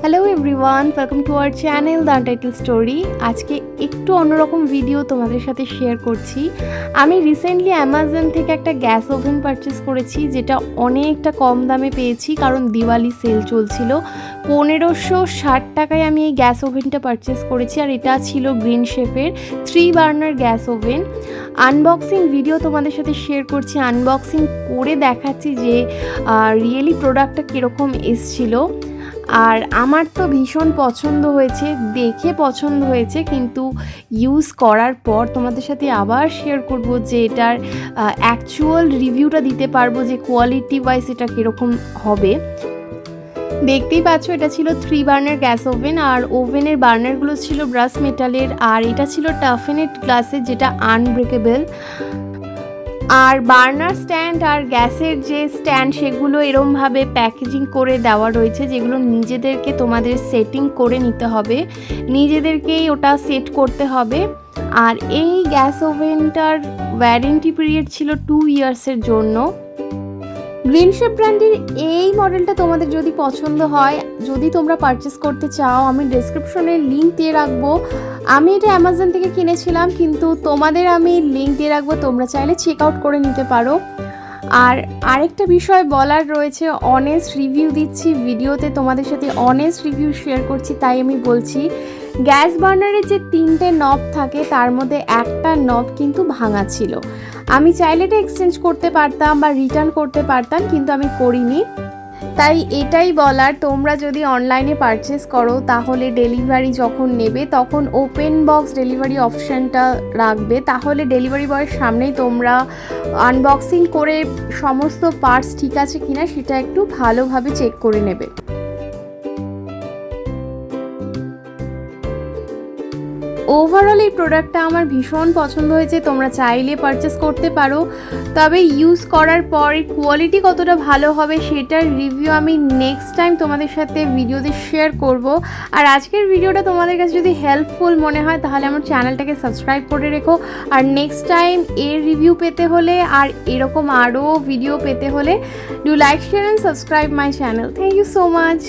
Hello everyone welcome to our channel the title story আজকে একটু অন্যরকম ভিডিও তোমাদের সাথে শেয়ার করছি। আমি রিসেন্টলি অ্যামাজন থেকে একটা গ্যাস ওভেন পারচেস করেছি, যেটা অনেকটা কম দামে পেয়েছি, কারণ দিওয়ালি সেল চলছিল। পনেরোশো ষাট টাকায় আমি এই গ্যাস ওভেনটা পারচেস করেছি, আর এটা ছিল green শেফের three burner gas oven unboxing video তোমাদের সাথে শেয়ার করছি আনবক্সিং করে দেখাচ্ছি যে রিয়েলি প্রোডাক্টটা কীরকম এসছিলো। আর আমার তো ভীষণ পছন্দ হয়েছে, দেখে পছন্দ হয়েছে, কিন্তু ইউজ করার পর তোমাদের সাথে আবার শেয়ার করব যে এটার অ্যাকচুয়াল রিভিউটা দিতে পারব যে কোয়ালিটি ওয়াইজ এটা কীরকম হবে। দেখতেই পাচ্ছ এটা ছিল থ্রি বার্নার গ্যাস ওভেন আর ওভেনের বার্নারগুলো ছিল ব্রাস মেটালের আর এটা ছিল টাফেনেট গ্লাসের যেটা আনব্রেকেবল আর বার্নার স্ট্যান্ড আর গ্যাসের যে স্ট্যান্ড, সেগুলো এরমভাবে প্যাকেজিং করে দেওয়া রয়েছে, যেগুলো নিজেদেরকে তোমাদের সেটিং করে নিতে হবে। নিজেদেরকেই ওটা সেট করতে হবে। আর এই গ্যাস ওভেনটার ওয়ারেন্টি পিরিয়ড ছিল টু ইয়ার্সের জন্য। গ্রিন শেপ ব্র্যান্ডের এই মডেলটা তোমাদের যদি পছন্দ হয়, যদি তোমরা পারচেস করতে চাও, আমি ডিসক্রিপশনে লিঙ্ক দিয়ে রাখব। আমি এটা অ্যামাজন থেকে কিনেছিলাম, কিন্তু তোমাদের আমি লিঙ্ক দিয়ে রাখব, তোমরা চাইলে চেক আউট করে নিতে পারো। আর আরেকটা বিষয় বলার রয়েছে অনেস্ট রিভিউ দিচ্ছি ভিডিওতে, তোমাদের সাথে অনেস্ট রিভিউ শেয়ার করছি, তাই আমি বলছি, গ্যাস বার্নারে যে তিনটে নব থাকে, তার মধ্যে একটা নব কিন্তু ভাঙা ছিল। আমি চাইলে এটা এক্সচেঞ্জ করতে পারতাম বা রিটার্ন করতে পারতাম, কিন্তু আমি করিনি। তাই এটাই বলার, তোমরা যদি অনলাইনে পারচেস করো, তাহলে ডেলিভারি যখন নেবে, তখন ওপেন বক্স ডেলিভারি অপশানটা রাখবে। তাহলে ডেলিভারি বয়ের সামনেই তোমরা আনবক্সিং করে সমস্ত পার্টস ঠিক আছে কিনা, সেটা একটু ভালোভাবে চেক করে নেবে। ওভারঅল এই প্রোডাক্টটা আমার ভীষণ পছন্দ হয়েছে। তোমরা চাইলে পারচেস করতে পারো। তবে ইউজ করার পর কোয়ালিটি কতটা ভালো হবে সেটার রিভিউ আমি নেক্সট টাইম তোমাদের সাথে ভিডিওতে শেয়ার করব। আর আজকের ভিডিওটা তোমাদের কাছে যদি হেল্পফুল মনে হয়, তাহলে আমার চ্যানেলটাকে সাবস্ক্রাইব করে রেখো। আর নেক্সট টাইম এর রিভিউ পেতে হলে আর এরকম আরও ভিডিও পেতে হলে do like share and subscribe my channel thank you so much